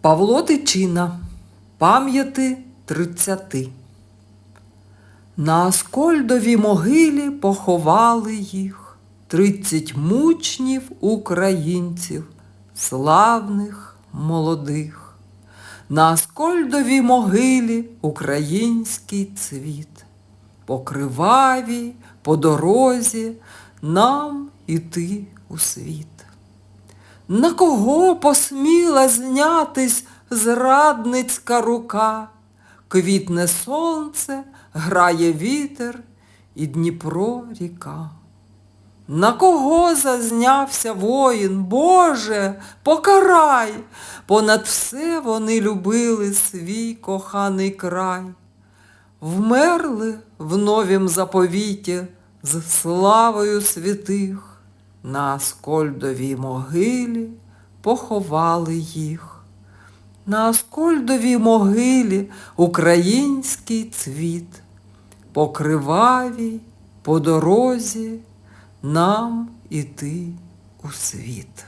Павло Тичина. Пам'яти тридцяти. На Аскольдовій могилі поховали їх тридцять мучнів українців, славних молодих. На Аскольдовій могилі український цвіт. По кривавій, по дорозі нам іти у світ. На кого посміла знятись зрадницька рука? Квітне сонце, грає вітер і Дніпро ріка. На кого зазнявся воїн, Боже, покарай, понад все вони любили свій коханий край. Вмерли в новім заповіті з славою святих, на Аскольдовій могилі поховали їх. На Аскольдовій могилі український цвіт, по кривавій, по дорозі нам іти у світ.